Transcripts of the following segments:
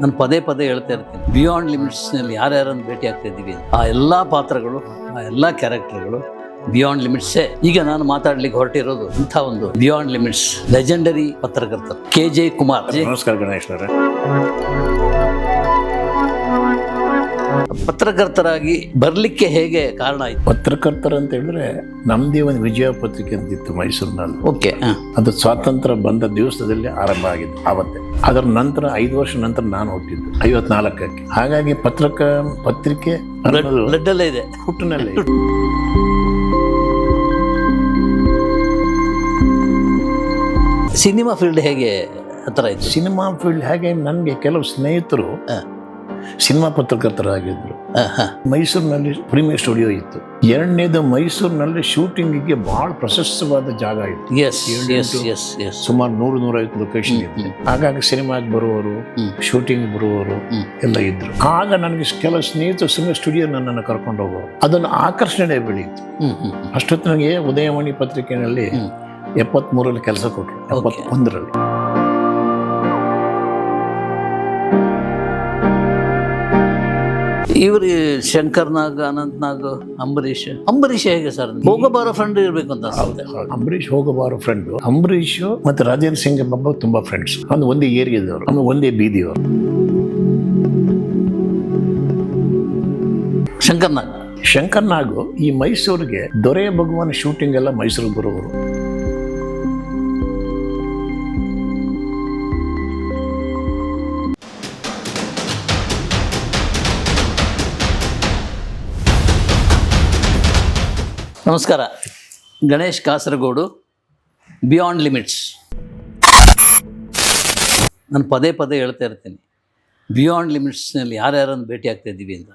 ನಾನು ಪದೇ ಪದೇ ಹೇಳ್ತಾ ಇರ್ತೀನಿ. ಬಿಯಾಂಡ್ ಲಿಮಿಟ್ಸ್ನಲ್ಲಿ ಯಾರ್ಯಾರನ್ನು ಭೇಟಿ ಆಗ್ತಾ ಇದ್ದೀವಿ? ಆ ಎಲ್ಲ ಪಾತ್ರಗಳು, ಆ ಎಲ್ಲ ಕ್ಯಾರೆಕ್ಟರ್ಗಳು ಬಿಯಾಂಡ್ ಲಿಮಿಟ್ಸೇ ಈಗ ನಾನು ಮಾತಾಡ್ಲಿಕ್ಕೆ ಹೊರಟಿರೋದು ಇಂಥ ಒಂದು ಬಿಯಾಂಡ್ ಲಿಮಿಟ್ಸ್ ಲೆಜೆಂಡರಿ ಪತ್ರಕರ್ತ ಕೆ ಜೆ ಕುಮಾರ್ ನಮಸ್ಕಾರ ಗಣೇಶ್ ಪತ್ರಕರ್ತರಾಗಿ ಬರಲಿಕ್ಕೆ ಹೇಗೆ ಕಾರಣ ಆಯ್ತು? ಪತ್ರಕರ್ತರು ಅಂತ ಹೇಳಿದ್ರೆ ನಮ್ದೇ ಒಂದು ವಿಜಯ ಪತ್ರಿಕೆ ಅಂತಿತ್ತು ಮೈಸೂರಿನಲ್ಲಿ. ಓಕೆ ಅದು ಸ್ವಾತಂತ್ರ್ಯ ಬಂದ ದಿವಸದಲ್ಲಿ ಆರಂಭ ಆಗಿತ್ತು ಆವತ್ತೆ. ಅದರ ನಂತರ ಐದು ವರ್ಷ ನಂತರ ನಾನು ಹುಟ್ಟಿದ್ದು ಐವತ್ನಾಲ್ಕಕ್ಕೆ. ಹಾಗಾಗಿ ಪತ್ರಕ ಪತ್ರಿಕೆ ಅನ್ನೋದು ಇದೆ. ಹುಟ್ಟಿನಲ್ಲೇ. ಸಿನಿಮಾ ಫೀಲ್ಡ್ ಹೇಗೆ ಹತ್ರ ಆಯ್ತು ಸಿನಿಮಾ ಫೀಲ್ಡ್ ಹೇಗೆ ನನಗೆ ಕೆಲವು ಸ್ನೇಹಿತರು. ಸಿನಿಮಾ ಹ. ಮೈಸೂರಿನಲ್ಲಿ ಪ್ರೀಮಿಯರ್ ಸ್ಟುಡಿಯೋ ಇತ್ತು. ಎರಡನೇದು ಮೈಸೂರಿನಲ್ಲಿ ಶೂಟಿಂಗಿಗೆ ಬಹಳ ಪ್ರಶಸ್ತವಾದ ಜಾಗ ಇತ್ತು. ಎಸ್ ಎಸ್ ಎಸ್ ಎಸ್ ಸುಮಾರು ನೂರು ನೂರೈವತ್ತು ಲೊಕೇಶನ್ ಇತ್ತು. ಹಾಗಾಗಿ ಸಿನಿಮಾಗೆ ಬರುವವರು. ಶೂಟಿಂಗ್ ಬರುವವರು ಎಲ್ಲ ಇದ್ರು. ಆಗ ನನಗೆ ಕೆಲವು ಸ್ನೇಹಿತರು ಸಿನಿಮಾ ಸ್ಟುಡಿಯೋ ನನ್ನನ್ನು ಕರ್ಕೊಂಡು ಹೋಗೋರು ಅದನ್ನು ಆಕರ್ಷಣೆ ಬೆಳೆಯಿತು ಅಷ್ಟೊತ್ತು ನನಗೆ ಉದಯವಾಣಿ ಪತ್ರಿಕೆಯಲ್ಲಿ. ಎಪ್ಪತ್ಮೂರಲ್ಲಿ ಕೆಲಸ ಕೊಟ್ಟರು. ಎಪ್ಪತ್ತೊಂದರಲ್ಲಿ. ಇವ್ರು ಶಂಕರ್ ನಾಗ್ ಅನಂತ್ ನಾಗ್ ಅಂಬರೀಷ್. ಅಂಬರೀಷ್ ಹೇಗೆ ಸರ್? ಹೋಗಬಾರ ಫ್ರೆಂಡ್ ಇರ್ಬೇಕು ಅಂತ ಅಂಬರೀಷ್ ಹೋಗಬಾರೋ ಫ್ರೆಂಡ್ ಅಂಬರೀಷ್ ಮತ್ತೆ ರಾಜೇಂದ್ರ ಸಿಂಗ್ ಎಂಬ ತುಂಬಾ ಫ್ರೆಂಡ್ಸ್ ಒಂದು ಒಂದೇ ಏರಿಯಾದವರು ಆಮೇಲೆ ಒಂದೇ ಬೀದಿಯವರು. ಶಂಕರ್ನಾಗ್. ಶಂಕರ್ನಾಗ್ ಶಂಕರ್ ನಾಗು ಈ ಮೈಸೂರಿಗೆ ದೊರೆ ಭಗವಾನ್ ಶೂಟಿಂಗ್ ಎಲ್ಲ ಮೈಸೂರಿಗೆ ಬರೋರು ನಮಸ್ಕಾರ. ಗಣೇಶ್ ಕಾಸರಗೋಡು ಬಿಯಾಂಡ್ ಲಿಮಿಟ್ಸ್ ನಾನು ಪದೇ ಪದೇ ಹೇಳ್ತಾ ಇರ್ತೀನಿ. ಬಿಯಾಂಡ್ ಲಿಮಿಟ್ಸ್ನಲ್ಲಿ ಯಾರ್ಯಾರನ್ನು ಭೇಟಿ ಆಗ್ತಾ ಇದ್ದೀವಿ ಅಂತ.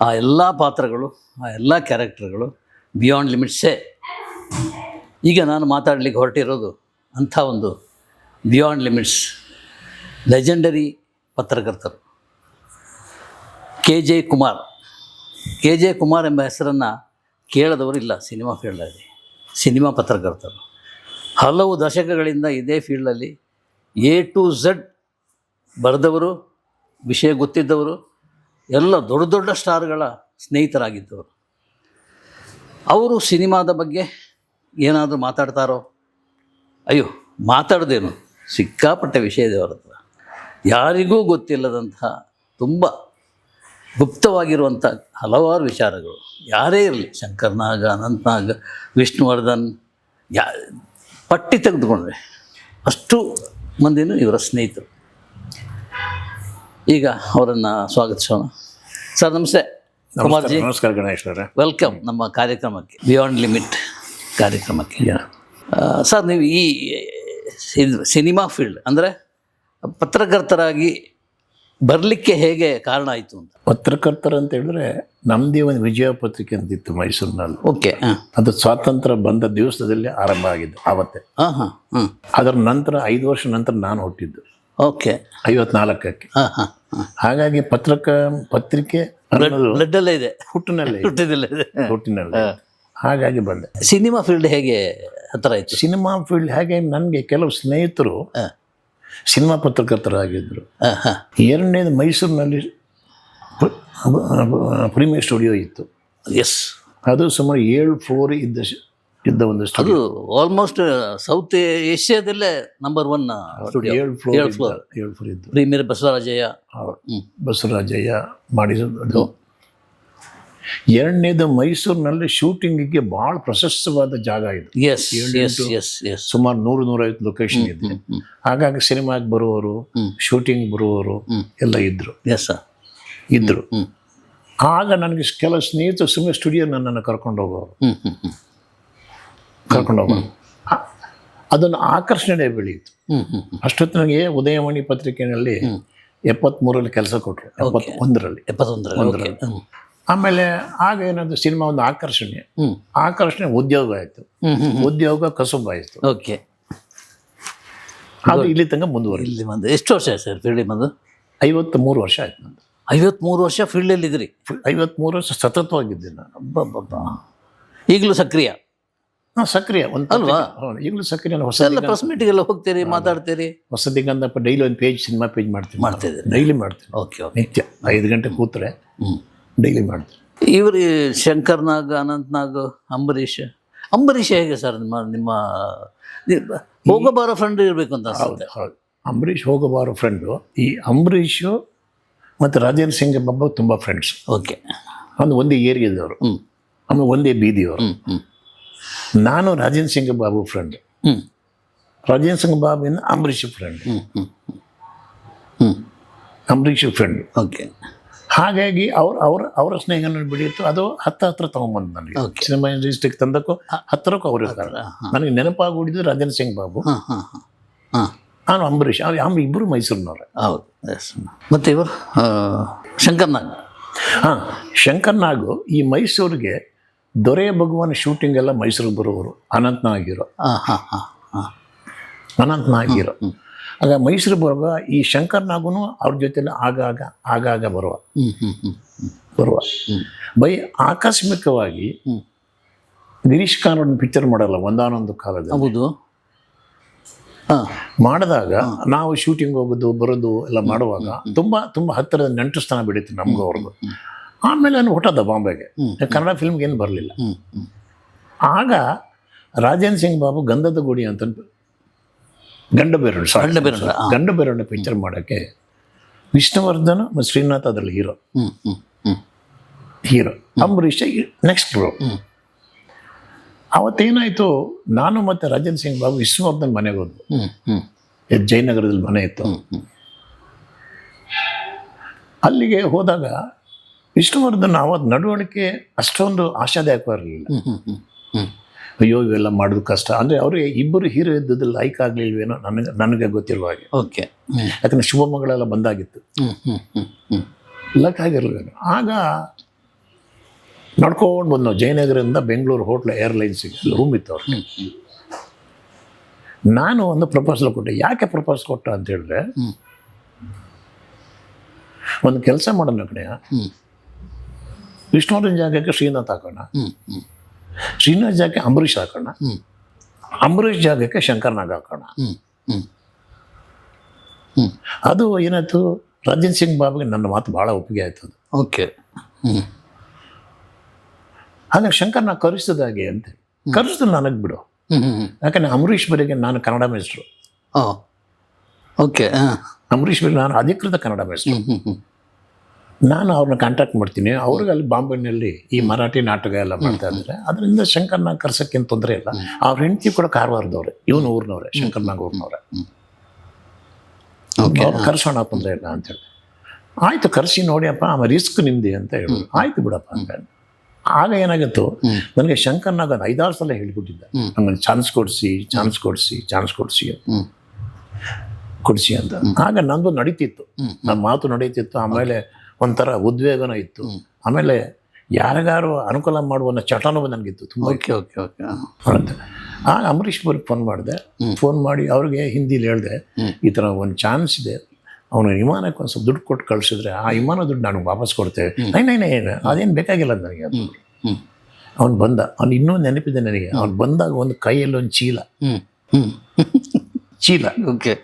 ಆ ಎಲ್ಲ ಪಾತ್ರಗಳು, ಆ ಎಲ್ಲ ಕ್ಯಾರೆಕ್ಟರ್ಗಳು ಬಿಯಾಂಡ್ ಲಿಮಿಟ್ಸೇ ಈಗ ನಾನು ಮಾತಾಡಲಿಕ್ಕೆ ಹೊರಟಿರೋದು ಅಂಥ ಒಂದು ಬಿಯಾಂಡ್ ಲಿಮಿಟ್ಸ್ ಲೆಜೆಂಡರಿ ಪತ್ರಕರ್ತರು. K J Kumar. K J Kumar ಎಂಬ ಹೆಸರನ್ನು ಕೇಳದವರಿಲ್ಲ ಸಿನಿಮಾ ಫೀಲ್ಡಲ್ಲಿ ಸಿನಿಮಾ ಪತ್ರಕರ್ತರು. ಹಲವು ದಶಕಗಳಿಂದ ಇದೇ ಫೀಲ್ಡಲ್ಲಿ ಎ ಟು ಝಡ್ ಬರೆದವರು, ವಿಷಯ ಗೊತ್ತಿದ್ದವರು, ಎಲ್ಲ ದೊಡ್ಡ ದೊಡ್ಡ ಸ್ಟಾರ್ಗಳ ಸ್ನೇಹಿತರಾಗಿದ್ದವರು. ಅವರು ಸಿನಿಮಾದ ಬಗ್ಗೆ ಏನಾದರೂ ಮಾತಾಡ್ತಾರೋ? ಅಯ್ಯೋ, ಮಾತಾಡ್ದೇನು? ಸಿಕ್ಕಾಪಟ್ಟೆ ವಿಷಯ ಹತ್ರ. ಯಾರಿಗೂ ಗೊತ್ತಿಲ್ಲದಂತಹ ತುಂಬ ಗುಪ್ತವಾಗಿರುವಂಥ ಹಲವಾರು ವಿಚಾರಗಳು. ಯಾರೇ ಇರಲಿ ಶಂಕರ್ನಾಗ ಅನಂತನಾಗ ವಿಷ್ಣುವರ್ಧನ್ ಯಾ ಪಟ್ಟಿ ತೆಗೆದುಕೊಂಡ್ರೆ ಅಷ್ಟು ಮಂದಿನೂ ಇವರ ಸ್ನೇಹಿತರು. ಈಗ ಅವರನ್ನು ಸ್ವಾಗತಿಸೋಣ. ಸರ್ ನಮಸ್ತೆ. ಕುಮಾರ್ಜಿ. ನಮಸ್ಕಾರ ಗಣೇಶ್ ಅವರೇ. ವೆಲ್ಕಮ್ ನಮ್ಮ ಕಾರ್ಯಕ್ರಮಕ್ಕೆ ಬಿಯಾಂಡ್ ಲಿಮಿಟ್ ಕಾರ್ಯಕ್ರಮಕ್ಕೆ. ಸರ್ ನೀವು ಈ ಸಿನಿಮಾ ಫೀಲ್ಡ್ ಅಂದರೆ ಪತ್ರಕರ್ತರಾಗಿ ಬರಲಿಕ್ಕೆ ಹೇಗೆ ಕಾರಣ ಆಯಿತು ಅಂತ? ಪತ್ರಕರ್ತರ ಅಂತ ಹೇಳಿದ್ರೆ ನಮ್ದೇ ಒಂದು ವಿಜಯ ಪತ್ರಿಕೆ ಅಂತಿತ್ತು ಮೈಸೂರಿನಲ್ಲಿ. ಓಕೆ ಅದು ಸ್ವಾತಂತ್ರ್ಯ ಬಂದ ದಿವಸದಲ್ಲಿ ಆರಂಭ ಆಗಿದ್ದು ಆವತ್ತೇ. ಹಾಂ ಹಾಂ ಅದರ ನಂತರ ಐದು ವರ್ಷ ನಂತರ ನಾನು ಹುಟ್ಟಿದ್ದು. ಓಕೆ. ಐವತ್ನಾಲ್ಕಕ್ಕೆ. ಹಾಂ ಹಾಂ ಹಾಗಾಗಿ ಪತ್ರಕ ಪತ್ರಿಕೆ ಅನ್ನೋದು ಬ್ಲಡ್ಡಲ್ಲೇ ಇದೆ. ಹುಟ್ಟಿನಲ್ಲೇ ಹುಟ್ಟಿದಲ್ಲೇ ಇದೆ. ಹುಟ್ಟಿನಲ್ಲಿ ಹಾಗಾಗಿ ಬಂದೆ. ಸಿನಿಮಾ ಫೀಲ್ಡ್ ಹೇಗೆ ಹತ್ರ ಆಯಿತು? ಸಿನಿಮಾ ಫೀಲ್ಡ್ ಹಾಗೆ ನನಗೆ ಕೆಲವು ಸ್ನೇಹಿತರು ಸಿನಿಮಾ ಪತ್ರಕರ್ತರಾಗಿದ್ದರು ಎರಡನೇದು ಮೈಸೂರಿನಲ್ಲಿ ಪ್ರೀಮಿಯರ್ ಸ್ಟುಡಿಯೋ ಇತ್ತು. ಎಸ್. ಅದು ಸುಮಾರು ಏಳು ಫ್ಲೋರ್ ಇದ್ದ ಇದ್ದ ಒಂದು ಅದು ಆಲ್ಮೋಸ್ಟ್ ಸೌತ್ ಏಷ್ಯಾದಲ್ಲೇ ನಂಬರ್ ಒನ್ ಸ್ಟುಡಿಯೋ. ಏಳು ಫ್ಲೋರ್ ಏಳು ಫ್ಲೋರ್ ಏಳು ಫ್ಲೋರ್ ಇದ್ದು. ಪ್ರೀಮಿಯರ್ ಬಸವರಾಜಯ್ಯ. ಬಸವರಾಜಯ್ಯ ಮಾಡಿಸೋದು ಎರಡನೇದು ಮೈಸೂರಿನಲ್ಲಿ ಶೂಟಿಂಗಿಗೆ ಬಹಳ ಪ್ರಶಸ್ತವಾದ ಜಾಗ ಇದು. ಎಸ್ ಎಸ್ ಎಸ್ ಎಸ್ ಸುಮಾರು ನೂರು ನೂರೈವತ್ತು ಲೊಕೇಶನ್ ಇದೆ ಹಾಗಾಗಿ ಸಿನಿಮಾಗೆ ಬರುವವರು. ಶೂಟಿಂಗ್ ಬರುವವರು. ಎಲ್ಲ ಇದ್ದರು ಎಸ್ ಇದ್ದರು ಆಗ ನನಗೆ ಕೆಲವು ಸ್ನೇಹಿತರು ಸುಮ್ಮನೆ ಸ್ಟುಡಿಯೋ ನನ್ನನ್ನು ಕರ್ಕೊಂಡು ಹೋಗೋರು. ಕರ್ಕೊಂಡು ಹೋಗೋರು. ಅದನ್ನು ಆಕರ್ಷಣೆ ಬೆಳೆಯಿತು. ಅಷ್ಟೊತ್ತು ನನಗೆ ಉದಯವಾಣಿ ಪತ್ರಿಕೆಯಲ್ಲಿ ಎಪ್ಪತ್ಮೂರರಲ್ಲಿ ಕೆಲಸ ಕೊಟ್ಟರು. ಎಪ್ಪತ್ತೊಂದರಲ್ಲಿ. ಎಪ್ಪತ್ತೊಂದರಲ್ಲಿ ಆಮೇಲೆ ಆಗ ಏನಾದ್ರು ಸಿನಿಮಾ ಒಂದು ಆಕರ್ಷಣೆ. ಆಕರ್ಷಣೆ ಉದ್ಯೋಗ ಆಯಿತು. ಉದ್ಯೋಗ ಕಸುಬಾಯಿತು ಓಕೆ. ಅದು ಇಲ್ಲಿ ತನಕ ಮುಂದುವರಿ ಇಲ್ಲಿ ಬಂದು ಎಷ್ಟು ವರ್ಷ ಆಯ್ತು ಸರ್ ಫೀಲ್ಡಿಗೆ ಬಂದು? ಐವತ್ತು ಮೂರು ವರ್ಷ ಆಯ್ತು ನಂದು. ಐವತ್ಮೂರು ವರ್ಷ ಫೀಲ್ಡಲ್ಲಿ ಇದ್ರಿ? ಐವತ್ಮೂರು ವರ್ಷ ಸತತವಾಗಿದ್ದೆ ನಾನು. ಈಗಲೂ ಸಕ್ರಿಯ? ಹಾಂ ಸಕ್ರಿಯ. ಒಂದು ಅಲ್ವಾ? ಈಗಲೂ ಸಕ್ರಿಯ. ಹೊಸ ಎಲ್ಲ ಪ್ರೆಸ್ ಮೀಟಿಗೆಲ್ಲ ಹೋಗ್ತೀರಿ ಮಾತಾಡ್ತೀರಿ? ಹೊಸ ದಿಗಂತಪ್ಪ ಡೈಲಿ ಒಂದು ಪೇಜ್ ಸಿನಿಮಾ ಪೇಜ್ ಮಾಡ್ತೀನಿ. ಮಾಡ್ತಿದ್ದೀರಿ ಡೈಲಿ ಮಾಡ್ತೀನಿ. Okay okay. ನಿತ್ಯ. ಐದು ಗಂಟೆ ಕೂತ್ರೆ ಹ್ಞೂ ಡೈಲಿ ಮಾಡ್ತಾರೆ. ಇವರು ಶಂಕರ್ ನಾಗ್ ಅನಂತ್ ನಾಗ್ ಅಂಬರೀಷ್. ಅಂಬರೀಷ್ ಹೇಗೆ ಸರ್ ನಿಮ್ಮ ನಿಮ್ಮ ಹೋಗಬಾರೋ ಫ್ರೆಂಡ್ ಇರಬೇಕು ಅಂತ ಹೌದು ಹೌದು. ಅಂಬರೀಷ್ ಹೋಗಬಾರೋ ಫ್ರೆಂಡು ಈ ಅಂಬರೀಷು ಮತ್ತು ರಾಜೇಂದ್ರ ಸಿಂಗ್ ಬಾಬು ತುಂಬ ಫ್ರೆಂಡ್ಸ್ ಓಕೆ ಒಂದು ಒಂದೇ ಏರಿಯಾದವರು. ಹ್ಞೂ ಆಮೇಲೆ ಒಂದೇ ಬೀದಿಯವರು. ಹ್ಞೂ ಹ್ಞೂ ನಾನು ರಾಜೇಂದ್ರ ಸಿಂಗ್ ಬಾಬು ಫ್ರೆಂಡ್ ಹ್ಞೂ ರಾಜೇಂದ್ರ ಸಿಂಗ್ ಬಾಬುವಿನ ಅಂಬರೀಷ್ ಫ್ರೆಂಡ್ ಹ್ಞೂ ಹ್ಞೂ ಹ್ಞೂ ಅಂಬರೀಷ್ ಫ್ರೆಂಡ್ ಓಕೆ ಹಾಗಾಗಿ ಅವ್ರ ಅವ್ರ ಅವರ ಸ್ನೇಹ ಬೆಳೆಯಿತು ಅದು ಹತ್ತ ಹತ್ರ ತೊಗೊಂಬಂದು ನನಗೆ. ಸಿನಿಮಾ ಇಂಡಸ್ಟ್ರಿಗೆ ತಂದಕ್ಕೂ ಹತ್ತಿರಕ್ಕೂ ಅವ್ರ ನನಗೆ ನೆನಪಾಗುಡಿದ್ದು ರಾಜೇಂದ್ರ ಸಿಂಗ್ ಬಾಬು. ಹಾಂ ಹಾಂ ಹಾಂ. ಹಾಂ. ನಾನು ಅಂಬರೀಷ್ ಅವ್ರು ಆಮೇಲೆ ಇಬ್ಬರು ಮೈಸೂರಿನವ್ರೆ. ಹೌದು. ಎಸ್ ಮತ್ತು ಇವರು ಆ, ಶಂಕರ್ ನಾಗ್. ಹಾಂ ಶಂಕರ್ ನಾಗು ಈ ಮೈಸೂರಿಗೆ ದೊರೆ ಭಗವಾನ್ ಶೂಟಿಂಗ್ ಎಲ್ಲ ಮೈಸೂರಿಗೆ ಬರೋರು ಅನಂತ್ ನಾಗಿರೋ ಹಾಂ ಹಾಂ ಹಾಂ ಹಾಂ. ಅನಂತ್ ನಾಗಿರೋ ಆಗ ಮೈಸೂರು ಬರುವ ಈ ಶಂಕರ್ನಾಗೂ ಅವ್ರ ಜೊತೆಲಿ ಆಗಾಗ ಆಗಾಗ ಬರುವ. ಬರುವ. ಬೈ ಆಕಸ್ಮಿಕವಾಗಿ ಗಿರೀಶ್ ಕಾರ್ನಾಡ್ ಪಿಕ್ಚರ್ ಮಾಡಲ್ಲ ಒಂದಾನೊಂದು ಕಾಲದಲ್ಲಿ. ಹೌದು. ಮಾಡಿದಾಗ ನಾವು ಶೂಟಿಂಗ್ ಹೋಗೋದು ಬರೋದು ಎಲ್ಲ ಮಾಡುವಾಗ ತುಂಬ ತುಂಬ ಹತ್ತಿರದ ನೆಂಟಸ್ಥಾನ ಬೆಳೀತು ನಮಗೂ ಅವ್ರದ್ದು. ಆಮೇಲೆ ನಾನು ಹೊಟ್ಟದ ಬಾಂಬೆಗೆ. ಕನ್ನಡ ಫಿಲ್ಮ್ಗೆ ಏನು ಬರಲಿಲ್ಲ. ಆಗ ರಾಜೇಂದ್ರ ಸಿಂಗ್ ಬಾಬು ಗಂಧದ ಗುಡಿ ಅಂತ ಗಂಡ ಬೇರಣ್ಣ ಗಂಡ ಬೇರಣ್ಣ, ಗಂಡ ಬೇರಣ್ಣ ಪಿಕ್ಚರ್ ಮಾಡೋಕ್ಕೆ ವಿಷ್ಣುವರ್ಧನ ಮತ್ತು ಶ್ರೀನಾಥ್ ಅದರಲ್ಲಿ hero. Hero. Ambareesh next bro ಹ್ಞೂ ಅವತ್ತೇನಾಯಿತು ನಾನು ಮತ್ತು ರಾಜೇಂದ್ರ ಸಿಂಗ್ ಬಾಬು ವಿಷ್ಣುವರ್ಧನ್ ಮನೆಗೆ ಹೋದ್ವು. ಜಯನಗರದಲ್ಲಿ ಮನೆ ಇತ್ತು. ಅಲ್ಲಿಗೆ ಹೋದಾಗ ವಿಷ್ಣುವರ್ಧನ್ ಅವತ್ತು ನಡವಳಿಕೆ ಅಷ್ಟೊಂದು ಆಶಾದಾಯಕವಾಗಿರಲಿಲ್ಲ. ಹ್ಞೂ ಹ್ಞೂ ಹ್ಞೂ ಹ್ಞೂ ಅಯ್ಯೋ ಇವೆಲ್ಲ ಮಾಡೋದು ಕಷ್ಟ. ಅಂದರೆ ಅವರಿಗೆ ಇಬ್ಬರು ಹೀರೋ ಇದ್ದದ್ದು ಲೈಕ್ ಆಗಲಿಲ್ವೇನೋ ನನಗೆ ನನಗೆ ಗೊತ್ತಿರುವ ಹಾಗೆ. ಓಕೆ. ಯಾಕಂದರೆ ಶುಭಮಗಳೆಲ್ಲ ಬಂದಾಗಿತ್ತು. ಲಕ್ ಆಗಿರಲಿಲ್ಲ ಆಗ ನಡ್ಕೊಂಡು ಬಂದು ನಾವು ಜಯನಗರದಿಂದ ಬೆಂಗಳೂರು ಹೋಟ್ಲ್ ಏರ್ಲೈನ್ಸಿಗೆ. ರೂಮ್ ಇತ್ತು ಅವ್ರಿಗೆ ನಾನು ಒಂದು ಪ್ರಪೋಸಲ್ ಕೊಟ್ಟೆ. ಯಾಕೆ ಪ್ರಪೋಸ್ ಕೊಟ್ಟ ಅಂತ ಹೇಳಿದ್ರೆ ಒಂದು ಕೆಲಸ ಮಾಡೋಣ ಕಡೆಯ ವಿಷ್ಣುವರ್ಧನ್ ಜಾಗಕ್ಕೆ ಶ್ರೀನಾಥ್ ಹಾಕೋಣ. ಹ್ಞೂ ಹ್ಞೂ ಶ್ರೀನಾಥ್ ಜಾಗಕ್ಕೆ ಅಂಬರೀಷ್ ಹಾಕೋಣ. ಅಂಬರೀಷ್ ಜಾಗಕ್ಕೆ ಶಂಕರ್ನಾಗ್ ಹಾಕೋಣ. ಹ್ಞೂ ಹ್ಞೂ ಹ್ಞೂ ಅದು ಏನಾಯ್ತು? ರಾಜೇಂದ್ರ ಸಿಂಗ್ ಬಾಬುಗೆ ನನ್ನ ಮಾತು ಭಾಳ ಒಪ್ಪಿಗೆ ಆಯ್ತು ಅದು. ಓಕೆ. ಹ್ಞೂ ಶಂಕರ್ ಶಂಕರ್ನಾಗ್ ಕರೆಸಿದಾಗೆ ಅಂತ. ಕರೆಸಿದ್ರು ನನಗೆ ಬಿಡು. ಯಾಕಂದ್ರೆ ಅಂಬರೀಷ್ ಬರಿಗೆ ನಾನು ಕನ್ನಡ ಮೇಸ್ಟ್ರು ಓಕೆ ಅಂಬರೀಶ್ ಅಂಬರೀಷ್ ಬರಿಗೆ ನಾನು ಅಧಿಕೃತ ಕನ್ನಡ ಮೇಸ್ಟ್ರು ನಾನು ಅವ್ರನ್ನ ಕಾಂಟ್ಯಾಕ್ಟ್ ಮಾಡ್ತೀನಿ. ಅವ್ರಿಗೆ ಅಲ್ಲಿ ಬಾಂಬೆನಲ್ಲಿ ಈ ಮರಾಠಿ ನಾಟಕ ಎಲ್ಲ ಮಾಡ್ತಾ ಇದ್ದಾರೆ. ಅದರಿಂದ ಶಂಕರ್ನಾಗ್ ಕರ್ಸೋಕ್ಕೇನು ತೊಂದರೆ ಇಲ್ಲ. ಅವ್ರ ಹೆಂಡತಿ ಕೂಡ ಕಾರವಾರದವ್ರೆ. ಇವನು ಊರಿನವ್ರೆ ಶಂಕರ್ನಾಗ್ ಊರಿನವ್ರೆ ಕರ್ಸೋಣ ತೊಂದರೆ ಇಲ್ಲ ಅಂತೇಳಿ ಆಯ್ತು ಕರೆಸಿ ನೋಡಿಯಪ್ಪ ಆಮೇಲೆ ರಿಸ್ಕ್ ನಿಮ್ದೆ ಅಂತ ಹೇಳಿ. ಆಯ್ತು ಬಿಡಪ್ಪ ಅಂತ ಆಗ ಏನಾಗಿತ್ತು? ನನಗೆ ಶಂಕರ್ನಾಗ ಒಂದು ಐದಾರು ಸಲ ಹೇಳ್ಬಿಟ್ಟಿದ್ದ. ನಮಗೆ ಚಾನ್ಸ್ ಕೊಡಿಸಿ ಚಾನ್ಸ್ ಕೊಡಿಸಿ ಚಾನ್ಸ್ ಕೊಡಿಸಿ ಕೊಡಿಸಿ ಅಂತ. ಆಗ ನಂದು ನಡೀತಿತ್ತು. ನನ್ನ ಮಾತು ನಡೀತಿತ್ತು. ಆಮೇಲೆ ಒಂಥರ ಉದ್ವೇಗನ ಇತ್ತು. ಆಮೇಲೆ ಯಾರಿಗಾರು ಅನುಕೂಲ ಮಾಡುವ ಚಟನೂ ನನಗಿತ್ತು ತುಂಬ. Okay okay okay. ಆ ಆಗ ಅಂಬರೀಷ್ ಬರ್ಗೆ ಫೋನ್ ಮಾಡಿದೆ. ಫೋನ್ ಮಾಡಿ ಅವ್ರಿಗೆ ಹಿಂದಿಲಿ ಹೇಳಿದೆ ಈ ಥರ ಒಂದು ಚಾನ್ಸ್ ಇದೆ. ಅವನು ವಿಮಾನಕ್ಕೆ ಒಂದು ಸ್ವಲ್ಪ ದುಡ್ಡು ಕೊಟ್ಟು ಕಳಿಸಿದ್ರೆ ಆ ವಿಮಾನ ದುಡ್ಡು ನನಗೆ ವಾಪಸ್ ಕೊಡ್ತೇವೆ. ನೈ ನೈ ನೈ ನೈ, ಅದೇನು ಬೇಕಾಗಿಲ್ಲ ನನಗೆ. ಅದು ಅವ್ನು ಬಂದ. ಅವ್ನು ಇನ್ನೂ ನೆನಪಿದೆ ನನಗೆ. ಅವ್ನು ಬಂದಾಗ ಒಂದು ಕೈಯಲ್ಲಿ ಒಂದು ಚೀಲ. ಚೀಲ. ಓಕೆ.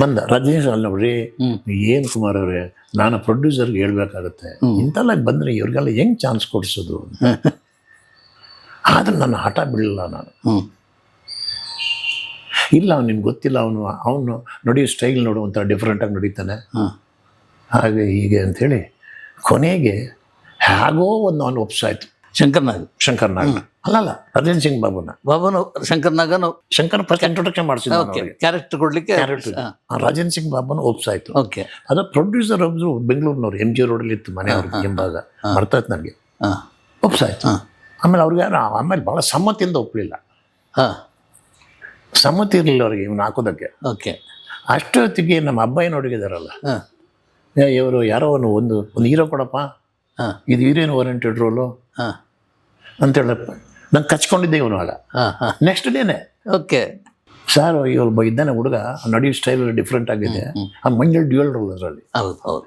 ಬಂದ. ರಜನೀಶ್ ಅಲ್ಲಿ ನೋಡ್ರಿ. ಏನು ಕುಮಾರ್ ಅವರೇ? ನಾನು ಪ್ರೊಡ್ಯೂಸರ್ಗೆ ಹೇಳ್ಬೇಕಾಗತ್ತೆ ಇಂಥೆಲ್ಲ ಬಂದರೆ ಇವ್ರಿಗೆಲ್ಲ ಹೆಂಗೆ ಚಾನ್ಸ್ ಕೊಡಿಸೋದು ಆದರೆ ನನ್ನ ಹಠ ಬಿಡಲಿಲ್ಲ ನಾನು. ಇಲ್ಲ ಅವ್ನು ನಿಮ್ಗೆ ಗೊತ್ತಿಲ್ಲ ಅವನು ಅವನು ನಡೆಯೋ ಸ್ಟೈಲ್ ನೋಡು ಒಂಥರ ಡಿಫ್ರೆಂಟಾಗಿ ನಡೀತಾನೆ. ಹಾಗೆ ಹೀಗೆ ಅಂಥೇಳಿ ಕೊನೆಗೆ ಹೇಗೋ ಒಂದು ಅವನು ಒಪ್ಸಾಯ್ತು. ಶಂಕರ್ನಾಗ್. ಶಂಕರ್ನಾಗ್. ಶಂಕರ್ ನಾಗ್ ಅಲ್ಲಲ್ಲ ಅರ್ಜುನ್ ಸಿಂಗ್ ಬಾಬುನ. ಬಾಬನು ಶಂಕರ್ ನಾವು ಶಂಕರ್ ಫಸ್ಟ್ ಇಂಟ್ರೊಡಕ್ಷನ್ ಮಾಡಿಸಿದ ಓಕೆ ಕ್ಯಾರೆಕ್ಟರ್ ಕೊಡ್ಲಿಕ್ಕೆ ರಾಜನ್ ಸಿಂಗ್ ಬಾಬುನ ಒಪ್ಸಾಯ್ತು. ಓಕೆ ಅದು ಪ್ರೊಡ್ಯೂಸರ್ ಒಬ್ರು ಬೆಂಗಳೂರಿನವ್ರು ಎಂ ಜಿ ರೋಡಲ್ಲಿ ಇತ್ತು ಮನೆ ಅವ್ರಿಗೆ ಎಂಬಾಗ. ಮರ್ತಾಯ್ತು ನನಗೆ ಒಪ್ಸಾಯ್ತು. ಆಮೇಲೆ ಅವ್ರಿಗೆ ಆಮೇಲೆ ಭಾಳ ಸಮ್ಮತಿಯಿಂದ ಒಪ್ಪಲಿಲ್ಲ ಹಾಂ. ಸಮ್ಮತಿ ಇರಲಿಲ್ಲ ಅವ್ರಿಗೆ ಇವ್ನು ಹಾಕೋದಕ್ಕೆ. ಓಕೆ ಅಷ್ಟೊತ್ತಿಗೆ ನಮ್ಮ ಅಬ್ಬಾಯಿ ನೋಡಿದಾರಲ್ಲ. ಹಾಂ. ಇವರು ಯಾರೋ ಒಂದು ಒಂದು ಹೀರೋ ಕೊಡಪ್ಪ. ಹಾಂ. ಇದು ಹೀರೋಯಿನ್ ಓರಿಯೆಂಟೆಡ್ ರೋಲು ಹಾಂ. ಅಂತ ಹೇಳಪ್ಪ ನಂಗೆ ಕಚ್ಕೊಂಡಿದ್ದೆ ಇವನು ಆಗ ನೆಕ್ಸ್ಟ್ ಡೇನೆ ಓಕೆ ಸರ್ ಇವೊಬ್ಬ ಇದ್ದಾನೆ ಹುಡುಗ ನಡೆಯೋ ಸ್ಟೈಲ್ ಡಿಫ್ರೆಂಟ್ ಆಗಿದೆ. ಆ ಮಂಜಲ್ ಡ್ಯೂಯಲ್ ರೋಲ್ ಅದರಲ್ಲಿ. ಹೌದು ಹೌದು.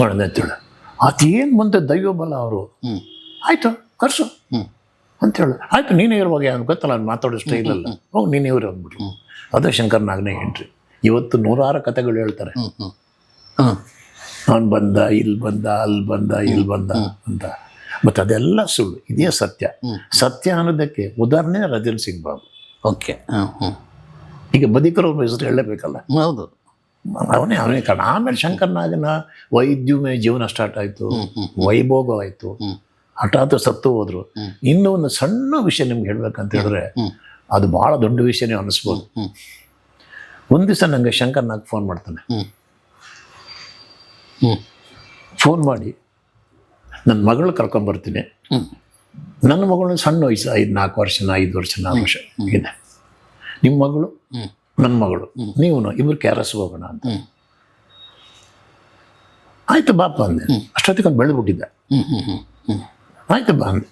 ಮಾಡಿದೆ ಅಂತೇಳಿ ಅದೇನು ಬಂತು ದೈವ ಬಲ ಅವರು? ಆಯಿತು ಕರ್ಸು. ಹ್ಞೂ ಅಂತ ಹೇಳಿ. ಆಯ್ತು ನೀನೇ ಇರುವಾಗ ಯಾರು ಗೊತ್ತಲ್ಲ ಅವ್ನು ಮಾತಾಡೋ ಸ್ಟೈಲ್ ಅಲ್ಲ. ಹೋಗಿ ನೀನೇ ಇವ್ರು ಅಂದ್ಬಿಟ್ರು. ಶಂಕರ್ ನಾಗನೇ ಎಂಟ್ರಿ ಇವತ್ತು ನೂರಾರು ಕಥೆಗಳು ಹೇಳ್ತಾರೆ. ಅವನು ಬಂದ ಇಲ್ಲಿ ಬಂದ ಅಲ್ಲಿ ಬಂದ ಇಲ್ಲಿ ಬಂದ ಅಂತ. ಮತ್ತು ಅದೆಲ್ಲ ಸುಳ್ಳು. ಇದೇ ಸತ್ಯ. ಸತ್ಯ ಅನ್ನೋದಕ್ಕೆ ಉದಾಹರಣೆ ರಜನ್ ಸಿಂಗ್ ಬಾಬು. ಓಕೆ. ಹ್ಞೂ ಈಗ ಬದಿಕರು ಹೆಸರು ಹೇಳಬೇಕಲ್ಲ ಹೌದು. ಅವನೇ ಅವನೇ ಕಾರಣ. ಆಮೇಲೆ ಶಂಕರ್ನಾಗನ ವೈದ್ಯಮಯ ಜೀವನ ಸ್ಟಾರ್ಟ್ ಆಯಿತು. ವೈಭೋಗ ಆಯಿತು. ಹಠಾತ್ ಸತ್ತು ಹೋದ್ರು. ಇನ್ನೂ ಒಂದು ಸಣ್ಣ ವಿಷಯ ನಿಮ್ಗೆ ಹೇಳ್ಬೇಕಂತ ಹೇಳಿದ್ರೆ ಅದು ಭಾಳ ದೊಡ್ಡ ವಿಷಯನೇ ಅನಿಸ್ಬೋದು. ಒಂದು ದಿವಸ ನನಗೆ ಶಂಕರ್ನಾಗ್ ಫೋನ್ ಮಾಡ್ತಾನೆ. ಫೋನ್ ಮಾಡಿ ನನ್ನ ಮಗಳು ಕರ್ಕೊಂಬರ್ತೀನಿ. ನನ್ನ ಮಗಳು ಸಣ್ಣ ವಯಸ್ಸು ಐದು ನಾಲ್ಕು ವರ್ಷನ ಐದು ವರ್ಷ ನಾಲ್ಕು ವರ್ಷ ಇದೆ. ನಿಮ್ಮ ಮಗಳು ನನ್ನ ಮಗಳು ನೀವು ಇಬ್ರು ಕ್ಯಾರಸ್ ಹೋಗೋಣ ಅಂತ. ಆಯ್ತು ಬಾಪ ಅಂದೆ. ಅಷ್ಟೊತ್ತಿಗೆ ಅವ್ನು ಬೆಳೆದ್ಬಿಟ್ಟಿದ್ದ. ಆಯ್ತು ಬಾ ಅಂದೆ.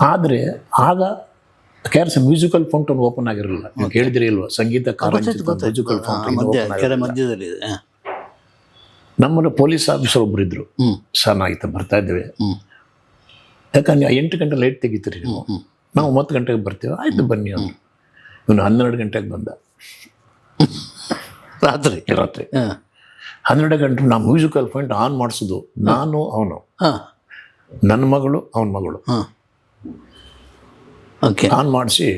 ಆದರೆ ಆಗ ಕ್ಯಾರಸ್ ಮ್ಯೂಸಿಕಲ್ ಫೌಂಟನ್ ಓಪನ್ ಆಗಿರಲಿಲ್ಲ. ನೀವು ಕೇಳಿದ್ರಿ ಇಲ್ವಾ? ಸಂಗೀತ ಕಾರ್ಯಕ್ರಮ ಮ್ಯೂಸಿಕಲ್ ಫೌಂಟನ್ ಮಧ್ಯದಲ್ಲಿ ನಮ್ಮಲ್ಲಿ ಪೊಲೀಸ್ ಆಫೀಸರ್ ಹ್ಮ್. ಸರ್ ಆಯ್ತು ಬರ್ತಾ ಇದ್ದೇವೆ. ಯಾಕಂದ್ರೆ ಎಂಟು ಗಂಟೆ ಲೈಟ್ ತೆಗಿತೀರಿ ನೀವು. ನಾವು ಒಂಬತ್ತು ಗಂಟೆಗೆ ಬರ್ತೇವೆ. ಆಯ್ತು ಬನ್ನಿ ಅವನು ಇವನು ಹನ್ನೆರಡು ಗಂಟೆಗೆ ಬಂದ. ರಾತ್ರಿ. ರಾತ್ರಿ. ಹ. ಹನ್ನೆರಡು ಗಂಟೆ ನಾವು ಮ್ಯೂಸಿಕಲ್ ಪಾಯಿಂಟ್ ಆನ್ ಮಾಡಿಸೋದು ನಾನು ಅವನು. ಹ. ನನ್ನ ಮಗಳು ಅವನ ಮಗಳು. ಹ. ಓಕೆ. ಆನ್ ಮಾಡಿಸಿ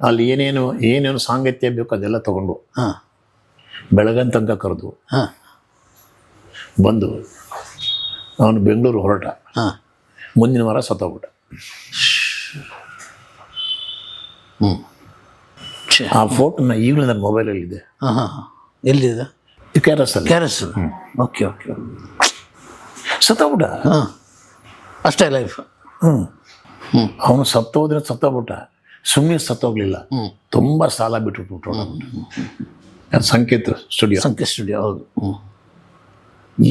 ಅಲ್ಲಿ ಏನೇನು ಏನೇನು ಸಾಂಗತ್ಯ ಬೇಕು ಅದೆಲ್ಲ ತಗೊಂಡು ಹ. ಬೆಳಗನ್ ತನಕ ಕರೆದು ಹ. ಬಂದು ಅವನು ಬೆಂಗಳೂರು ಹೊರಟ. ಹಾಂ. ಮುಂದಿನ ವಾರ ಸತ್ತೋಗ್ಬಿಟ್ಟ. ಹ್ಞೂ. ಆ ಫೋಟೋನ ಈಗಲೂ ನನ್ನ ಮೊಬೈಲಲ್ಲಿದೆ. ಹಾಂ ಹಾಂ ಹಾಂ. ಎಲ್ಲಿದೆ? ಕೆ ಆರ್ ಎಸ್ ಅಲ್ಲಿ ಕ್ಯಾರಸ್ ಓಕೆ ಓಕೆ. ಸತ್ತೋಗ್ಬಿಟ್ಟ? ಹಾಂ. ಅಷ್ಟೇ ಲೈಫ್ ಹ್ಞೂ ಹ್ಞೂ ಅವನು ಸತ್ತೋದ್ರೆ ಸತ್ತೋಗ್ಬಿಟ್ಟ. ಸುಮ್ಮನೆ ಸತ್ತೋಗ್ಲಿಲ್ಲ. ಹ್ಞೂ ತುಂಬ ಸಾಲ ಬಿಟ್ಬಿಟ್ಟು ಅದು ಸಂಕೇತ ಸ್ಟುಡಿಯೋ ಸಂಕೇತ್ ಸ್ಟುಡಿಯೋ ಹೌದು. ಹ್ಮ್.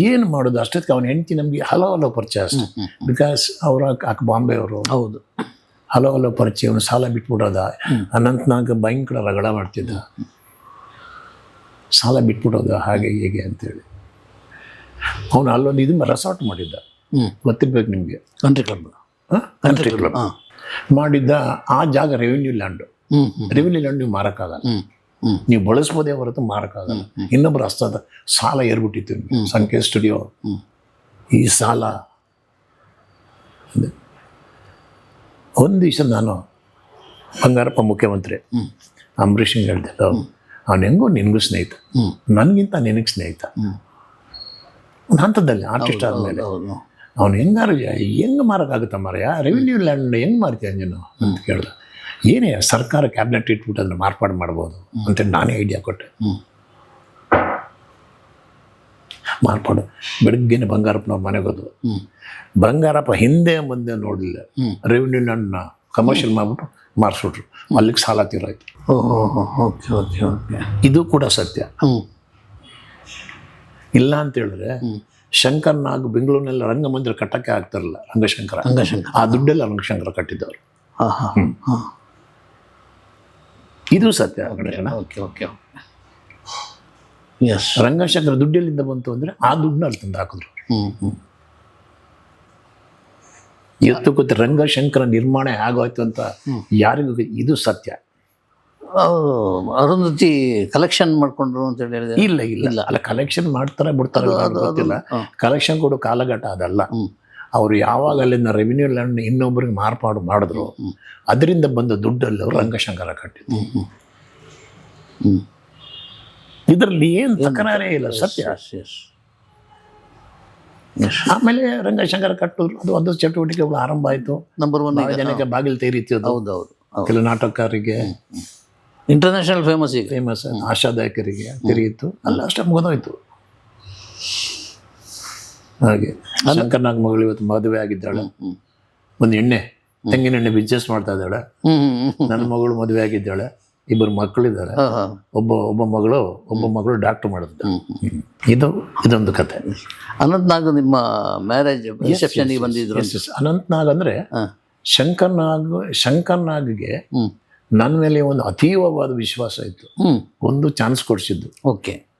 ಏನು ಮಾಡೋದು? ಅಷ್ಟೊತ್ತಿಗೆ ಅವನ ಹೆಂಡತಿ ನಮಗೆ ಹಲೋ ಹಲೋ ಪರಿಚಯ ಅಷ್ಟೆ. ಬಿಕಾಸ್ ಅವರ ಅಕ್ಕ ಬಾಂಬೆ ಅವರು ಹೌದು. ಹಲೋ ಹಲೋ ಪರಿಚಯ ಅವನು ಸಾಲ ಬಿಟ್ಬಿಡೋದ? ಅನಂತನಾಗ ಭಯಂಕರ ರಗಳ ಮಾಡ್ತಿದ್ದ. ಸಾಲ ಬಿಟ್ಬಿಡೋದ ಹಾಗೆ ಹೀಗೆ ಅಂತೇಳಿ. ಅವನು ಅಲ್ಲೊಂದು ಇದು ರೆಸಾರ್ಟ್ ಮಾಡಿದ್ದ. ಹ್ಞೂ ಗೊತ್ತಿರ್ಬೇಕು ನಿಮಗೆ? ಕಂಟ್ರಿ ಕ್ಲಬ್ ಕಂಟ್ರಿ ಕ್ಲಬ್ ಮಾಡಿದ್ದ ಆ ಜಾಗ ರೆವಿನ್ಯೂ ಲ್ಯಾಂಡು ರೆವಿನ್ಯೂ ಲ್ಯಾಂಡ್ ನೀವು ಮಾರಕ್ಕಾಗಲ್ಲ. ನೀವು ಬಳಸ್ಬೋದೇ ಹೊರತು ಮಾರಕ್ಕಾಗಲ್ಲ ಇನ್ನೊಬ್ಬರು ಹಸ್ತದ ಸಾಲ ಏರ್ಬಿಟ್ಟಿತ್ತು. ಸಂಖ್ಯೆ ಸ್ಟುಡಿಯೋ. ಈ ಸಾಲ. ಒಂದು ದಿವಸ ನಾನು ಬಂಗಾರಪ್ಪ ಮುಖ್ಯಮಂತ್ರಿ. ಅಂಬರೀಷ್ ಸಿಂಗ್ ಹೇಳ್ದೆ ಅವನು ಹೆಂಗೋ ನಿನಗೂ ಸ್ನೇಹಿತ. ನನಗಿಂತ ನಿನಗೆ ಸ್ನೇಹಿತ. ಒಂದು ಹಂತದಲ್ಲಿ ಆರ್ಟಿಸ್ಟ್ ಆದಮೇಲೆ. ಅವ್ನು ಅವನು ಹೆಂಗಾರು ಹೆಂಗೆ ಮಾರೋಕ್ಕಾಗುತ್ತ ಮಾರಯ್ಯ ರೆವಿನ್ಯೂ ಲ್ಯಾಂಡ್ ಹೆಂಗೆ ಮಾರ್ತೀಯ ನೀನು ಅಂತ ಕೇಳ್ದ. ಏನೇ ಸರ್ಕಾರ ಕ್ಯಾಬಿನೆಟ್ ಇಟ್ಬಿಟ್ಟು ಅದನ್ನ ಮಾರ್ಪಾಡು ಮಾಡ್ಬೋದು ಅಂತೇಳಿ ನಾನೇ ಐಡಿಯಾ ಕೊಟ್ಟೆ. ಮಾರ್ಪಾಡು. ಬೆಳಗ್ಗೆನೆ ಬಂಗಾರಪ್ಪನವ್ರ ಮನೆಗೆ ಹೋದ್ವು ಬಂಗಾರಪ್ಪ ಹಿಂದೆ ಮುಂದೆ ನೋಡಲಿಲ್ಲ. ಹ್ಞೂ ರೆವಿನ್ಯೂ ನನ್ನ ಕಮರ್ಷಿಯಲ್ ಮಾಡಿಬಿಟ್ಟು ಮಾರಿಸ್ಬಿಟ್ರು. ಅಲ್ಲಿಗೆ ಸಾಲ ತೀರಾಯ್ತು. Okay okay okay. ಇದು ಕೂಡ ಸತ್ಯ. ಇಲ್ಲ ಅಂತೇಳಿದ್ರೆ ಶಂಕರ್ ನಾಗ್ ಬೆಂಗಳೂರಿನಲ್ಲಿ ರಂಗಮಂದಿರ ಕಟ್ಟಕ್ಕೆ ಆಗ್ತಾರಲ್ಲ ರಂಗಶಂಕರ. ರಂಗಶಂಕರ. ಆ ದುಡ್ಡೆಲ್ಲ ರಂಗಶಂಕರ ಕಟ್ಟಿದ್ದವರು. ಹಾಂ ಹಾಂ ಹಾಂ. ಇದು ಸತ್ಯ ಓಕೆ ಓಕೆ ಎಸ್ ರಂಗಶಂಕರ ದುಡ್ಡೆಲ್ಲಿಂದ ಬಂತು ಅಂದ್ರೆ ಆ ದುಡ್ಡನ್ನ ಅಲ್ಲಿ ತಂದು ಹಾಕಿದ್ರು. ಇವತ್ತು ಗೊತ್ತು ರಂಗಶಂಕರ ನಿರ್ಮಾಣ ಆಗೋಯ್ತು ಅಂತ ಯಾರಿಗೂ ಇದು ಸತ್ಯ. ಅರುಂಧತಿ ಕಲೆಕ್ಷನ್ ಮಾಡ್ಕೊಂಡ್ರು ಅಂತ ಹೇಳಿದ್ರೆ ಹೇಳಿದೆ. ಇಲ್ಲ ಇಲ್ಲ. ಅಲ್ಲ ಕಲೆಕ್ಷನ್ ಮಾಡ್ತಾರೆ ಬಿಡ್ತಾರೆ ಗೊತ್ತಿಲ್ಲ. ಕಲೆಕ್ಷನ್ ಕೊಡೋ ಕಾಲಘಟ್ಟ ಅದಲ್ಲ. ಅವರು ಯಾವಾಗ ಅಲ್ಲಿಂದ ರೆವಿನ್ಯೂ ಲ್ಯಾಂಡ್ ಇನ್ನೊಬ್ಬರಿಗೆ ಮಾರ್ಪಾಡು ಮಾಡಿದ್ರು ಅದರಿಂದ ಬಂದ ದುಡ್ಡಲ್ಲಿ ಅವರು ರಂಗಶಂಕರ ಕಟ್ಟಿದ್ರು. ಇದರಲ್ಲಿ ಏನು ತಕರಾರೇ ಇಲ್ಲ ಸತ್ಯ. ಆಮೇಲೆ ರಂಗಶಂಕರ ಕಟ್ಟಿದ್ರು ಅದು ಒಂದು ಚಟುವಟಿಕೆಗಳು ಆರಂಭ ಆಯಿತು. ನಂಬರ್ ಒನ್ ಜನಕ್ಕೆ ಬಾಗಿಲು ತೆರೀತಿ ಹೌದು. ಹೌದು ಕೆಲ ನಾಟಕಕಾರರಿಗೆ ಇಂಟರ್ನ್ಯಾಷನಲ್ ಫೇಮಸ್ ಫೇಮಸ್ ಆಶಾದಾಯಕರಿಗೆ ತೆರೆಯಿತು ಅಲ್ಲ ಅಷ್ಟೇ ಮುಗಿದೋಯ್ತು. ಹಾಗೆ. ಶಂಕರ್ನಾಗ್ ಮಗಳು ಇವತ್ತು ಮದುವೆ ಆಗಿದ್ದಾಳೆ. ಒಂದು ಎಣ್ಣೆ ತೆಂಗಿನ ಎಣ್ಣೆ ಬಿಸ್ನೆಸ್ ಮಾಡ್ತಾ ಇದ್ದಾಳೆ. ನನ್ನ ಮಗಳು ಮದುವೆ ಆಗಿದ್ದಾಳೆ. ಇಬ್ಬರು ಮಕ್ಕಳಿದ್ದಾರೆ. ಒಬ್ಬ ಒಬ್ಬ ಮಗಳು ಒಬ್ಬ ಮಗಳು ಡಾಕ್ಟರ್ ಹ್ಮ್ ಇದು ಇದೊಂದು ಕತೆ. ಅನಂತನಾಗ್ ನಿಮ್ಮ ಮ್ಯಾರೇಜ್ ರಿಸೆಪ್ಷನ್ಗೆ ಬಂದಿದ್ರು ಅನಂತನಾಗ್ ಅಂದರೆ ಶಂಕರ್ನಾಗ್ ಶಂಕರ್ನಾಗ್ಗೆ ನನ್ನ ಮೇಲೆ ಒಂದು ಅತೀವವಾದ ವಿಶ್ವಾಸ ಇತ್ತು. ಒಂದು ಚಾನ್ಸ್ ಕೊಡಿಸಿದ್ದು. ಓಕೆ.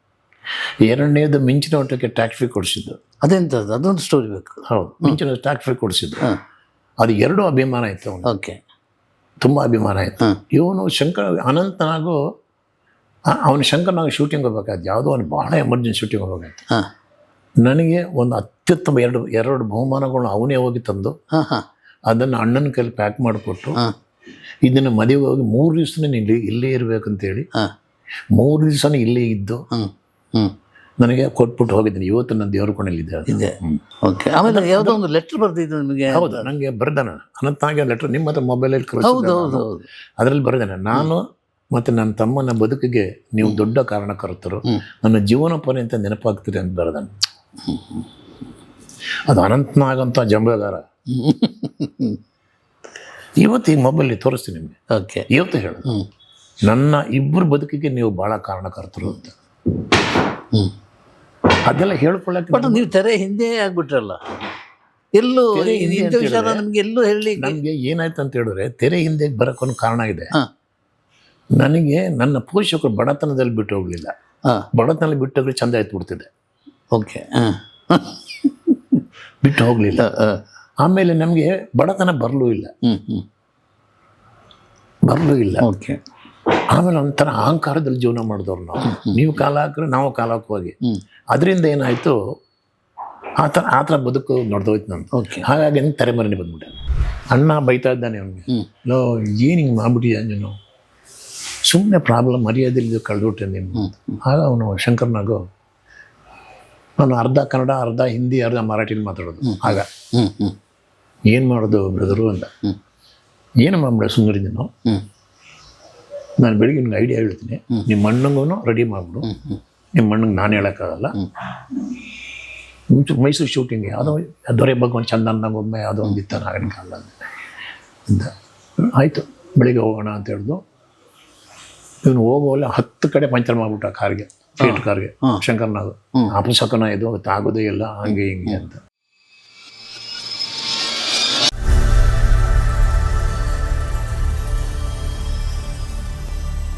ಎರಡನೇದು ಮಿಂಚಿನ ಊಟಕ್ಕೆ ಟ್ಯಾಕ್ಸ್ ಫ್ರೀ ಕೊಡಿಸಿದ್ದು. ಅದೆಂಥದ್ದು ಅದೊಂದು ಸ್ಟೋರಿ ಬೇಕು. ಹೌದು. ಮಿಂಚಿನ ಟ್ಯಾಕ್ಸ್ ಫ್ರೀ ಕೊಡಿಸಿದ್ದು. ಅದು ಎರಡು ಅಭಿಮಾನ ಇತ್ತು ಅವನು ಓಕೆ. ತುಂಬ ಅಭಿಮಾನ ಇತ್ತು. ಇವನು ಶಂಕರ್ ಅನಂತನಾಗೂ ಅವನು ಶಂಕರ್ನಾಗ ಶೂಟಿಂಗ್ ಹೋಗ್ಬೇಕಾಯ್ತು. ಯಾವುದೋ ಒಂದು ಭಾಳ ಎಮರ್ಜೆನ್ಸಿ ಶೂಟಿಂಗ್ ಹೋಗ್ಬೇಕಾಯ್ತು. ಹಾಂ. ನನಗೆ ಒಂದು ಅತ್ಯುತ್ತಮ ಎರಡು ಎರಡು ಬಹುಮಾನಗಳನ್ನ ಅವನೇ ಹೋಗಿ ತಂದು ಅದನ್ನು ಅಣ್ಣನ ಕೈಲಿ ಪ್ಯಾಕ್ ಮಾಡಿಕೊಟ್ಟು ಇದನ್ನು ಮದುವೆ ಹೋಗಿ ಮೂರು ದಿವಸನೇ ಇಲ್ಲಿ ಇಲ್ಲೇ ಇರಬೇಕಂತೇಳಿ ಹಾಂ. ಮೂರು ದಿವಸನೇ ಇಲ್ಲೇ ಇದ್ದು ನನಗೆ ಕೊಟ್ಬಿಟ್ಟು ಹೋಗಿದ್ದೀನಿ. ಇವತ್ತು ನನ್ನ ದೇವ್ರ ಕೊನೆಯಲ್ಲಿದ್ದೆ ಇದೆ. ಓಕೆ ಆಮೇಲೆ ಯಾವುದೋ ಒಂದು ಲೆಟ್ರ್ ಬರ್ದಿದ್ದು ನಿಮಗೆ? ಹೌದು. ನನಗೆ ಬರ್ದಾನ. ಅನಂತಾಗಿ ಲೆಟ್ರ್ ನಿಮ್ಮ ಹತ್ರ ಮೊಬೈಲಲ್ಲಿ ಹೌದು ಹೌದು ಹೌದು. ಅದರಲ್ಲಿ ಬರೆದಾನೆ ನಾನು ಮತ್ತು ನನ್ನ ತಮ್ಮನ ಬದುಕಿಗೆ ನೀವು ದೊಡ್ಡ ಕಾರಣಕರ್ತರು. ನನ್ನ ಜೀವನ ಪರ್ಯಂತ ನೆನಪಾಗ್ತೀರಿ ಅಂತ ಬರ್ದಾನೆ. ಅದು ಅನಂತನಾಗಂತ ಜಂಬಗಾರ ಇವತ್ತು ಈ ಮೊಬೈಲ್ ತೋರಿಸ್ತೀನಿ ನಿಮಗೆ. ಓಕೆ ಇವತ್ತು ಹೇಳು. ನನ್ನ ಇಬ್ಬರು ಬದುಕಿಗೆ ನೀವು ಭಾಳ ಕಾರಣಕರ್ತರು ಅಂತ. ಅದೆಲ್ಲ ಹೇಳ್ಕೊಳ್ಳಕ್ಕೆ ಬಟ್ ನೀವು ತೆರೆ ಹಿಂದೆ ಆಗ್ಬಿಟ್ರಲ್ಲ. ಎಲ್ಲೂ ಇಂಥ ವಿಚಾರ ನಮ್ಗೆ ಎಲ್ಲೂ ಹೇಳಿ ನನಗೆ ಏನಾಯ್ತು ಅಂತ ಹೇಳಿದ್ರೆ ತೆರೆ ಹಿಂದೆ ಬರೋಕ್ಕೊಂದು ಕಾರಣ ಇದೆ. ನನಗೆ ನನ್ನ ಪೋಷಕರು ಬಡತನದಲ್ಲಿ ಬಿಟ್ಟು ಹೋಗಲಿಲ್ಲ. ಬಡತನದಲ್ಲಿ ಬಿಟ್ಟು ಹೋಗಿ ಚಂದ ಆಯ್ತು ಬಿಡ್ತಿದೆ ಓಕೆ. ಬಿಟ್ಟು ಹೋಗಲಿಲ್ಲ. ಆಮೇಲೆ ನಮಗೆ ಬಡತನ ಬರಲೂ ಇಲ್ಲ. ಬರಲೂ ಇಲ್ಲ. ಓಕೆ. ಆಮೇಲೆ ಒಂಥರ ಅಹಂಕಾರದಲ್ಲಿ ಜೀವನ ಮಾಡಿದವ್ರು ನಾವು. ನೀವು ಕಾಲ ಹಾಕ್ರೆ ನಾವು ಕಾಲ ಹೋಗಿ. ಅದರಿಂದ ಏನಾಯಿತು? ಆ ಥರ ಆ ಥರ ಬದುಕು ನಡೆದೋಯ್ತು ನಾನು ಓಕೆ. ಹಾಗಾಗಿ ನಂಗೆ ತಲೆಮರೆನೇ ಬಂದ್ಬಿಟ್ಟೆ. ಅಣ್ಣ ಬೈತಾ ಇದ್ದಾನೆ ಅವನಿಗೆ. ಲೋ ಏನು ಹಿಂಗೆ ಮಾಡ್ಬಿಟ್ಟಿದ್ಯಾ ನೀನು? ಸುಮ್ಮನೆ ಪ್ರಾಬ್ಲಮ್ ಮರ್ಯಾದೆಲಿ ಕಳೆದುಬಿಟ್ಟೆ ನೀನು. ನಿಮ್ಮ ಆಗ ಅವನು ಶಂಕರ್ನಾಗು ನಾನು ಅರ್ಧ ಕನ್ನಡ ಅರ್ಧ ಹಿಂದಿ ಅರ್ಧ ಮರಾಠಿಲಿ ಮಾತಾಡೋದು. ಆಗ ಏನು ಮಾಡೋದು ಬ್ರದರು ಅಂತ. ಏನು ಮಾಡ್ಬಿಡ ಸುಂದರಿ ನೀನು? ನಾನು ಬೆಳಿಗ್ಗೆ ನಿಮ್ಗೆ ಐಡಿಯಾ ಹೇಳ್ತೀನಿ. ನಿಮ್ಮ ಅಣ್ಣಂಗೂ ರೆಡಿ ಮಾಡಿಬಿಡು. ನಿಮ್ಮ ಅಣ್ಣಂಗೆ ನಾನು ಹೇಳೋಕ್ಕಾಗಲ್ಲ. ಮುಂಚೆ ಮೈಸೂರು ಶೂಟಿಂಗ್ ಯಾವುದೋ ದೊರೆ ಭಗವಂತ ಚಂದನ್ದಾಗ ಒಮ್ಮೆ ಯಾವುದೋ ಒಂದು ಇತ್ತ ಅಂತ. ಆಯಿತು ಬೆಳಿಗ್ಗೆ ಹೋಗೋಣ ಅಂತ ಹೇಳಿದ್ರು ಇವನು ಹೋಗೋಲ್ಲ ಹತ್ತು ಕಡೆ ಪಂಚರ್ ಮಾಡಿಬಿಟ್ಟ ಕಾರ್ಗೆ ಫೀಟ್ ಕಾರ್ಗೆ ಹಾಂ. ಶಂಕರ್ನಾಗ್. ಅಪಶಕನ ಇದು ಆಗೋದೇ ಇಲ್ಲ ಹಂಗೆ ಹಿಂಗೆ ಅಂತ.